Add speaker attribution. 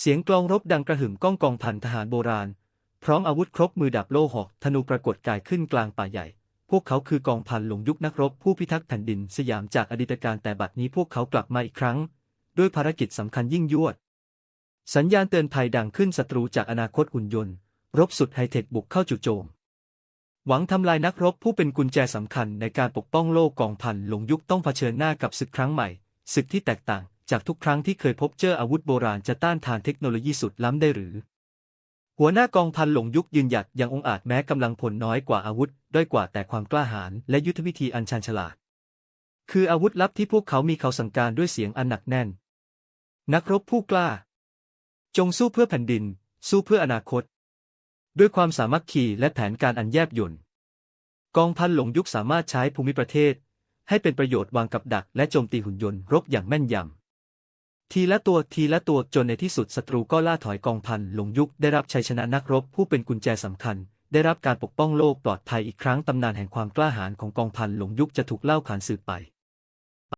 Speaker 1: เสียงกลองรบดังกระหึ่มก้องกองพันทหารโบราณ พร้อมอาวุธครบมือดาบโลหอกธนูปรากฏกายขึ้นกลางป่าใหญ่ พวกเขาคือกองพันหลงยุคนักรบผู้พิทักษ์แผ่นดินสยามจากอดีตการแต่บัดนี้พวกเขากลับมาอีกครั้ง ด้วยภารกิจสำคัญยิ่งยวด สัญญาณเตือนภัยดังขึ้นศัตรูจากอนาคตหุ่นยนต์ รบสุดไฮเทคบุกเข้าจู่โจม หวังทำลายนักรบผู้เป็นกุญแจสำคัญในการปกป้องโลกกองพันหลงยุคต้องเผชิญหน้ากับศึกครั้งใหม่ศึกที่แตกต่าง จากทุกครั้งที่เคยพบเจออาวุธโบราณจะต้านทานเทคโนโลยีสุดล้ำได้หรือ หัวหน้ากองพันหลงยุคยืนหยัดยังองอาจแม้กำลังผลน้อยกว่าอาวุธ ด้อยกว่าแต่ความกล้าหาญและยุทธวิธีอันชาญฉลาด คืออาวุธลับที่พวกเขามีเขาสั่งการด้วยเสียงอันหนักแน่น นักรบผู้กล้า จงสู้เพื่อแผ่นดิน สู้เพื่ออนาคต ด้วยความสามัคคีและแผนการอันแยบยลกองพันหลงยุคสามารถใช้ภูมิประเทศ ให้เป็นประโยชน์วางกับดักและโจมตีหุ่นยนต์รบอย่างแม่นยำ ทีละตัวทีละตัวจนในที่สุดศัตรูก็ล่าถอยกองพันหลงยุคได้รับชัยชนะนักรบผู้เป็นกุญแจสำคัญ ได้รับการปกป้องโลกปลอดภัยอีกครั้งตำนานแห่งความกล้าหาญของกองพันหลงยุคจะถูกเล่าขานสืบไป